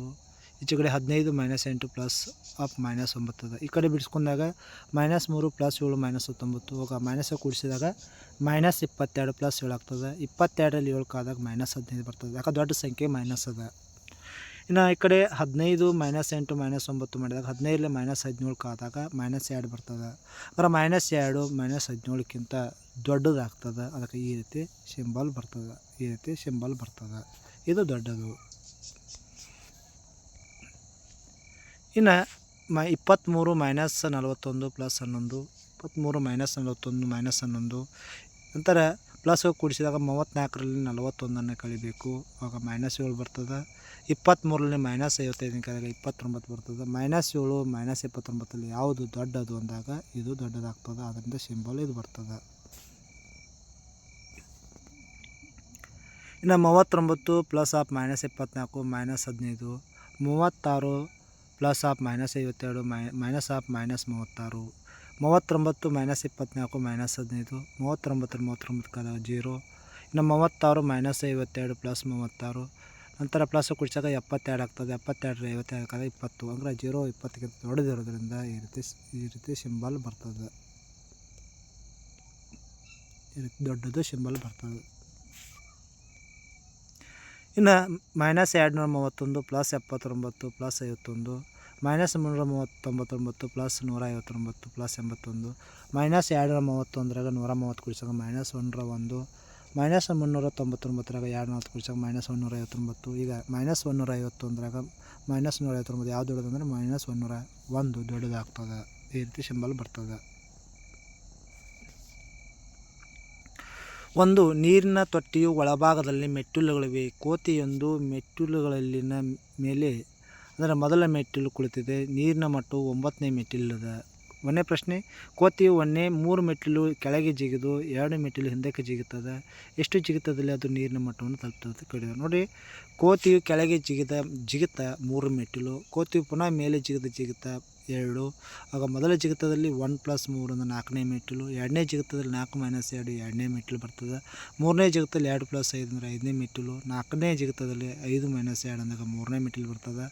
ಈಚೆ ಕಡೆ ಹದಿನೈದು ಮೈನಸ್ ಎಂಟು ಪ್ಲಸ್ ಆಫ್ ಮೈನಸ್ ಒಂಬತ್ತು ಈ ಕಡೆ ಬಿಡಿಸ್ಕೊಂಡಾಗ ಮೈನಸ್ ಮೂರು ಪ್ಲಸ್ ಏಳು ಮೈನಸ್ ಹತ್ತೊಂಬತ್ತು. ಅವಾಗ ಮೈನಸ್ ಕೂಡಿಸಿದಾಗ ಮೈನಸ್ ಇಪ್ಪತ್ತೆರಡು ಪ್ಲಸ್ ಏಳು ಆಗ್ತದೆ. ಇಪ್ಪತ್ತೆರಡರಲ್ಲಿ ಏಳು ಕಾದಾಗ ಮೈನಸ್ ಹದಿನೈದು ಬರ್ತದೆ. ಯಾಕೆ ದೊಡ್ಡ ಸಂಖ್ಯೆ ಮೈನಸ್ ಅದ. ಇನ್ನು ಈ ಕಡೆ ಹದಿನೈದು ಮೈನಸ್ ಎಂಟು ಮೈನಸ್ ಒಂಬತ್ತು ಮಾಡಿದಾಗ ಹದಿನೈದರಲ್ಲಿ ಮೈನಸ್ ಹದಿನೇಳು ಕಾದಾಗ ಮೈನಸ್ ಎರಡು ಬರ್ತದೆ. ಅಂದ್ರೆ ಮೈನಸ್ ಎರಡು, ಮೈನಸ್ ಹದಿನೇಳಕ್ಕಿಂತ ದೊಡ್ಡದಾಗ್ತದೆ. ಅದಕ್ಕೆ ಈ ರೀತಿ ಸಿಂಬಲ್ ಬರ್ತದೆ. ಈ ರೀತಿ ಸಿಂಬಲ್ ಬರ್ತದೆ. ಇದು ದೊಡ್ಡದು. ಇನ್ನು ಮ ಇಪ್ಪತ್ತ್ಮೂರು ಮೈನಸ್ ನಲವತ್ತೊಂದು ಪ್ಲಸ್ ಹನ್ನೊಂದು, ಇಪ್ಪತ್ತ್ಮೂರು ಮೈನಸ್ ನಲವತ್ತೊಂದು ಮೈನಸ್ ಹನ್ನೊಂದು ನಂತರ ಪ್ಲಸ್ ಕೂಡಿಸಿದಾಗ ಮೂವತ್ತ್ನಾಲ್ಕರಲ್ಲಿ ನಲವತ್ತೊಂದನ್ನು ಕಳಿಬೇಕು ಆವಾಗ ಮೈನಸ್ ಏಳು ಬರ್ತದೆ. ಇಪ್ಪತ್ತ್ಮೂರರಲ್ಲಿ ಮೈನಸ್ ಐವತ್ತೈದನೇ ಕಳೆದಾಗ ಇಪ್ಪತ್ತೊಂಬತ್ತು ಬರ್ತದೆ. ಮೈನಸ್ ಏಳು ಮೈನಸ್ ಇಪ್ಪತ್ತೊಂಬತ್ತಲ್ಲಿ ಯಾವುದು ದೊಡ್ಡದು ಅಂದಾಗ ಇದು ದೊಡ್ಡದಾಗ್ತದೆ. ಅದರಿಂದ ಸಿಂಬಲ್ ಇದು ಬರ್ತದೆ. ಇನ್ನು ಮೂವತ್ತೊಂಬತ್ತು ಪ್ಲಸ್ ಆಫ್ ಮೈನಸ್ ಇಪ್ಪತ್ತ್ನಾಲ್ಕು ಮೈನಸ್ ಹದಿನೈದು. ಮೂವತ್ತಾರು ಪ್ಲಸ್ ಆಫ್ ಮೈನಸ್ ಐವತ್ತೆರಡು ಮೈ ಮೈನಸ್ ಆಫ್ ಮೈನಸ್ ಮೂವತ್ತಾರು. ಮೂವತ್ತೊಂಬತ್ತು ಮೈನಸ್ ಇಪ್ಪತ್ತ್ನಾಲ್ಕು ಮೈನಸ್ ಹದಿನೈದು, ಮೂವತ್ತೊಂಬತ್ತರ ಮೂವತ್ತೊಂಬತ್ತು ಕಾದಾಗ ಜೀರೋ ಇನ್ನು ಮೂವತ್ತಾರು ಮೈನಸ್ ಐವತ್ತೆರಡು ಪ್ಲಸ್ ಮೂವತ್ತಾರು, ನಂತರ ಪ್ಲಸ್ ಕುಡಿಸಾಗ ಎಪ್ಪತ್ತೆರಡು ಆಗ್ತದೆ ಎಪ್ಪತ್ತೆರಡು ಐವತ್ತೆರಡು ಆಗ್ತದೆ ಇಪ್ಪತ್ತು ಅಂದರೆ ಜೀರೋ ಇಪ್ಪತ್ತಕ್ಕಿಂತ ದೊಡ್ಡದಿರೋದ್ರಿಂದ ಈ ರೀತಿ ಈ ರೀತಿ ಸಿಂಬಲ್ ಬರ್ತದೆ. ಈ ರೀತಿ ದೊಡ್ಡದು ಸಿಂಬಲ್ ಬರ್ತದೆ. ಇನ್ನು ಮೈನಸ್ ಎರಡು ನೂರ ಮೂವತ್ತೊಂದು ಪ್ಲಸ್ ಎಪ್ಪತ್ತೊಂಬತ್ತು ಪ್ಲಸ್ ಐವತ್ತೊಂದು ಮೈನಸ್ ಮುನ್ನೂರ ಮೂವತ್ತೊಂಬತ್ತೊಂಬತ್ತು ಪ್ಲಸ್ ನೂರ ಐವತ್ತೊಂಬತ್ತು ಪ್ಲಸ್ ಎಂಬತ್ತೊಂದು, ಮೈನಸ್ ಎರಡು ನೂರ ಮೂವತ್ತೊಂದರಾಗ ನೂರ ಮೂವತ್ತು ಕುಡಿಸಾಗ ಮೈನಸ್ ಒಂದರ ಒಂದು, ಮೈನಸ್ ಮುನ್ನೂರ ತೊಂಬತ್ತೊಂಬತ್ತರಾಗ ಎರಡು ನೂರ ಕುಡಿಸಾಗ ಮೈನಸ್ ಒಂದೂರ ಐವತ್ತೊಂಬತ್ತು, ಈಗ ಮೈನಸ್ ಒಂದೂರ ಐವತ್ತೊಂದರಾಗ ಮೈನಸ್ ನೂರ ಐವತ್ತೊಂಬತ್ತು ಯಾವ್ದು ದೊಡ್ಡದಂದ್ರೆ ಮೈನಸ್ ಒಂದೂರ ಒಂದು ದೊಡ್ಡದಾಗ್ತದೆ. ಈ ರೀತಿ ಸಿಂಬಲ್ ಬರ್ತದೆ. ಒಂದು, ನೀರಿನ ತೊಟ್ಟಿಯು ಒಳಭಾಗದಲ್ಲಿ ಮೆಟ್ಟಿಲುಗಳಿವೆ. ಕೋತಿಯೊಂದು ಮೆಟ್ಟಿಲುಗಳಲ್ಲಿನ ಮೇಲೆ ಅದರ ಮೊದಲ ಮೆಟ್ಟಿಲು ಕುಳಿತಿದೆ, ನೀರಿನ ಮಟ್ಟವು ಒಂಬತ್ತನೇ ಮೆಟ್ಟಿಲದ. ಒಂದನೇ ಪ್ರಶ್ನೆ ಕೋತಿಯು ಒಂದೇ ಮೂರು ಮೆಟ್ಟಿಲು ಕೆಳಗೆ ಜಿಗಿದು ಎರಡು ಮೆಟ್ಟಿಲು ಹಿಂದಕ್ಕೆ ಜಿಗುತ್ತದೆ ಎಷ್ಟು ಜಿಗಿತದಲ್ಲಿ ಅದು ನೀರಿನ ಮಟ್ಟವನ್ನು ತಲುಪ್ತದೆ ಕಡಿದ ನೋಡಿ, ಕೋತಿಯು ಕೆಳಗೆ ಜಿಗಿದ, ಜಿಗಿತ ಮೂರು ಮೆಟ್ಟಿಲು, ಕೋತಿಯು ಪುನಃ ಮೇಲೆ ಜಿಗಿದ, ಜಿಗಿತ ಎರಡು, ಆಗ ಮೊದಲ ಜಿಗಿತದಲ್ಲಿ ಒನ್ ಪ್ಲಸ್ ಮೂರು ಅಂದರೆ ನಾಲ್ಕನೇ ಮೆಟ್ಟಿಲು, ಎರಡನೇ ಜಿಗಿತದಲ್ಲಿ ನಾಲ್ಕು ಮೈನಸ್ ಎರಡು, ಎರಡನೇ ಮೆಟ್ಟಿಲು ಬರ್ತದೆ. ಮೂರನೇ ಜಿಗಿತದಲ್ಲಿ ಎರಡು ಪ್ಲಸ್ ಐದು ಅಂದರೆ ಐದನೇ ಮೆಟ್ಟಿಲು, ನಾಲ್ಕನೇ ಜಿಗಿತದಲ್ಲಿ ಐದು ಮೈನಸ್ ಎರಡು ಅಂದಾಗ ಮೂರನೇ ಮೆಟ್ಟಿಲು ಬರ್ತದೆ.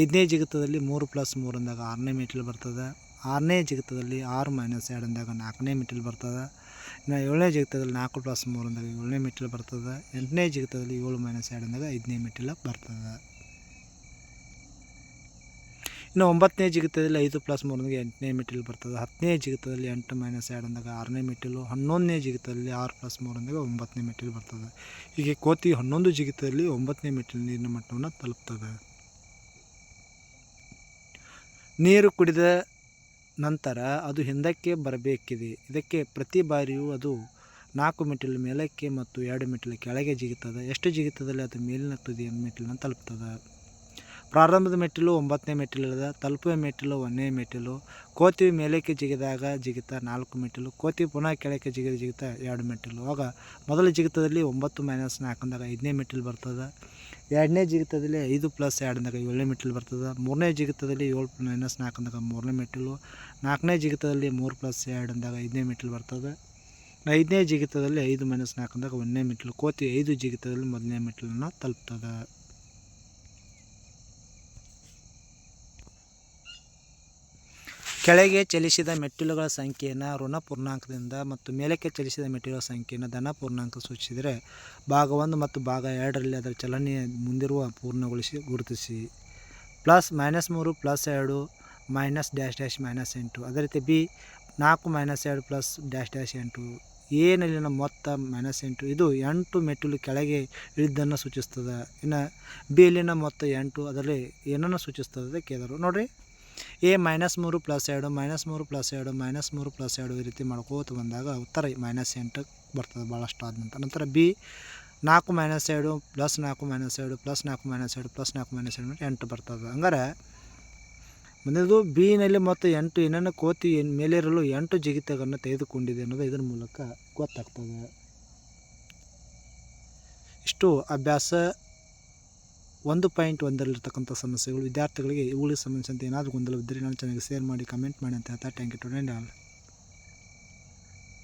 ಐದನೇ ಜಿಗಿತದಲ್ಲಿ ಮೂರು ಪ್ಲಸ್ ಮೂರು ಅಂದಾಗ ಆರನೇ ಮೆಟ್ಟಿಲು ಬರ್ತದೆ. ಆರನೇ ಜಿಗಿತದಲ್ಲಿ ಆರು ಮೈನಸ್ ಎರಡು ಅಂದಾಗ ನಾಲ್ಕನೇ ಮೆಟ್ಟಿಲು ಬರ್ತದೆ. ಇನ್ನು ಏಳನೇ ಜಿಗಿತದಲ್ಲಿ ನಾಲ್ಕು ಪ್ಲಸ್ ಮೂರು ಅಂದಾಗ ಏಳನೇ ಮೆಟ್ಟಿಲು ಬರ್ತದೆ. ಎಂಟನೇ ಜಿಗಿತದಲ್ಲಿ ಏಳು ಮೈನಸ್ ಎರಡು ಅಂದಾಗ ಐದನೇ ಮೆಟ್ಟಿಲು ಬರ್ತದೆ. ಇನ್ನು ಒಂಬತ್ತನೇ ಜಿಗಿತದಲ್ಲಿ ಐದು ಪ್ಲಸ್ ಮೂರು ಅಂದಾಗ ಎಂಟನೇ ಮೆಟ್ಟಿಲು ಬರ್ತದೆ. ಹತ್ತನೇ ಜಿಗಿತದಲ್ಲಿ ಎಂಟು ಮೈನಸ್ ಎರಡು ಅಂದಾಗ ಆರನೇ ಮೆಟ್ಟಿಲು, ಹನ್ನೊಂದನೇ ಜಿಗಿತದಲ್ಲಿ ಆರು ಪ್ಲಸ್ ಮೂರು ಅಂದಾಗ ಒಂಬತ್ತನೇ ಮೆಟ್ಟಿಲು ಬರ್ತದೆ. ಹೀಗೆ ಕೋತಿ ಹನ್ನೊಂದು ಜಿಗಿತದಲ್ಲಿ ಒಂಬತ್ತನೇ ಮೆಟ್ಟಿಲು ನೀರಿನ ಮಟ್ಟವನ್ನು ತಲುಪ್ತದೆ. ನೀರು ಕುಡಿದ ನಂತರ ಅದು ಹಿಂದಕ್ಕೆ ಬರಬೇಕಿದೆ. ಇದಕ್ಕೆ ಪ್ರತಿ ಬಾರಿಯೂ ಅದು ನಾಲ್ಕು ಮೆಟ್ಟಿಲು ಮೇಲಕ್ಕೆ ಮತ್ತು ಎರಡು ಮೆಟ್ಟಿಲು ಕೆಳಗೆ ಜಿಗಿತದೆ. ಎಷ್ಟು ಜಿಗಿತದಲ್ಲಿ ಅದು ಮೇಲಿನ ತುದಿಯ ಮೆಟ್ಟಿಲನ್ನು ತಲುಪ್ತದೆ? ಪ್ರಾರಂಭದ ಮೆಟ್ಟಿಲು ಒಂಬತ್ತನೇ ಮೆಟ್ಟಿಲದ, ತಲುಪುವ ಮೆಟ್ಟಿಲು ಒಂದನೇ ಮೆಟ್ಟಿಲು, ಕೋತಿ ಮೇಲಕ್ಕೆ ಜಿಗಿದಾಗ ಜಿಗಿತ ನಾಲ್ಕು ಮೆಟ್ಟಿಲು, ಕೋತಿ ಪುನಃ ಕೆಳಕ್ಕೆ ಜಿಗಿದ ಜಿಗಿತ ಎರಡು ಮೆಟ್ಟಿಲು. ಆಗ ಮೊದಲ ಜಿಗಿತದಲ್ಲಿ ಒಂಬತ್ತು ಮೈನಸ್ ನಾಲ್ಕು ಅಂದಾಗ ಐದನೇ ಮೆಟ್ಟಿಲು ಬರ್ತದೆ. ಎರಡನೇ ಜಿಗಿತದಲ್ಲಿ ಐದು ಪ್ಲಸ್ ಎರಡು ಅಂದಾಗ ಏಳನೇ ಮೆಟ್ಟಿಲು ಬರ್ತದೆ. ಮೂರನೇ ಜಿಗಿತದಲ್ಲಿ ಏಳು ಮೈನಸ್ ನಾಲ್ಕು ಅಂದಾಗ ಮೂರನೇ ಮೆಟ್ಟಿಲು. ನಾಲ್ಕನೇ ಜಿಗಿತದಲ್ಲಿ ಮೂರು ಪ್ಲಸ್ ಎರಡು ಅಂದಾಗ ಐದನೇ ಮೆಟ್ಟಿಲು ಬರ್ತದೆ. ಐದನೇ ಜಿಗಿತದಲ್ಲಿ ಐದು ಮೈನಸ್ ನಾಲ್ಕು ಅಂದಾಗ ಒಂದನೇ ಮೆಟ್ಟಿಲು. ಕೋತಿ ಐದು ಜಿಗಿತದಲ್ಲಿ ಮೊದಲನೇ ಮೆಟ್ಟಿಲನ್ನು ತಲುಪ್ತದೆ. ಕೆಳಗೆ ಚಲಿಸಿದ ಮೆಟ್ಟಿಲುಗಳ ಸಂಖ್ಯೆಯನ್ನು ಋಣ ಪೂರ್ಣಾಂಕದಿಂದ ಮತ್ತು ಮೇಲಕ್ಕೆ ಚಲಿಸಿದ ಮೆಟ್ಟಿಲುಗಳ ಸಂಖ್ಯೆಯನ್ನು ಧನ ಪೂರ್ಣಾಂಕ ಸೂಚಿಸಿದರೆ ಭಾಗ ಒಂದು ಮತ್ತು ಭಾಗ ಎರಡರಲ್ಲಿ ಅದರ ಚಲನೆಯ ಮುಂದಿರುವ ಪೂರ್ಣಗೊಳಿಸಿ ಗುರುತಿಸಿ. ಪ್ಲಸ್ ಮೈನಸ್ ಮೂರು ಪ್ಲಸ್ ಎರಡು ಮೈನಸ್ ಡ್ಯಾಶ್ ಡ್ಯಾಶ್ ಮೈನಸ್ ಎಂಟು. ಅದೇ ರೀತಿ ಬಿ ನಾಲ್ಕು ಮೈನಸ್ ಎರಡು ಪ್ಲಸ್ ಡ್ಯಾಶ್ ಡ್ಯಾಶ್ ಎಂಟು. ಏನಲ್ಲಿನ ಮೊತ್ತ ಮೈನಸ್ ಎಂಟು. ಇದು ಎಂಟು ಮೆಟ್ಟಿಲು ಕೆಳಗೆ ಇಳಿದ್ದನ್ನು ಸೂಚಿಸ್ತದೆ. ಇನ್ನು ಬಿ ಮೊತ್ತ ಎಂಟು. ಅದರಲ್ಲಿ ಏನನ್ನು ಸೂಚಿಸ್ತದೆ ಅಂತ ಕೇಳಿದರು. ನೋಡಿರಿ. ಎ ಮೈನಸ್ ಮೂರು ಪ್ಲಸ್ ಎರಡು, ಮೈನಸ್ ಮೂರು ಪ್ಲಸ್ ಎರಡು, ಮೈನಸ್ ಮೂರು ಪ್ಲಸ್ ಎರಡು ಈ ರೀತಿ ಮಾಡ್ಕೋತ ಬಂದಾಗ ಉತ್ತರ ಮೈನಸ್ ಎಂಟು ಬರ್ತದೆ ಭಾಳಷ್ಟು ಆದ ನಂತರ ನಂತರ ಬಿ ನಾಲ್ಕು ಮೈನಸ್ ಎರಡು ಪ್ಲಸ್ ನಾಲ್ಕು ಮೈನಸ್ ಎರಡು, ಪ್ಲಸ್ ನಾಲ್ಕು ಮೈನಸ್ ಎರಡು, ಪ್ಲಸ್ ನಾಲ್ಕು ಮೈನಸ್ ಎರಡು ಎಂಟು ಬರ್ತದೆ. ಹಂಗಾರೆ ಮುಂದಿನದು ಬಿನಲ್ಲಿ ಮತ್ತು ಎಂಟು ಏನನ್ನು ಕೋತಿ ಮೇಲಿರಲು ಎಂಟು ಜಿಗಿತಗಳನ್ನು ತೆಗೆದುಕೊಂಡಿದೆ ಅನ್ನೋದು ಇದರ ಮೂಲಕ ಗೊತ್ತಾಗ್ತದೆ. ಇಷ್ಟು ಅಭ್ಯಾಸ ಒಂದು ಪಾಯಿಂಟ್ ಒಂದರಲ್ಲಿರ್ತಕ್ಕಂಥ ಸಮಸ್ಯೆಗಳು, ವಿದ್ಯಾರ್ಥಿಗಳಿಗೆ ಇವುಗಳಿಗೆ ಸಂಬಂಧಿಸಿದಂತೆ ಏನಾದರೂ ಗೊಂದಲವಿದ್ದರೆ ನಾನು ಚೆನ್ನಾಗಿ ಶೇರ್ ಮಾಡಿ ಕಮೆಂಟ್ ಮಾಡಿ ಅಂತ ಹೇಳ್ತಾ ಟ್ಯಾಂಕ್ ಯು ಟು ಆಲ್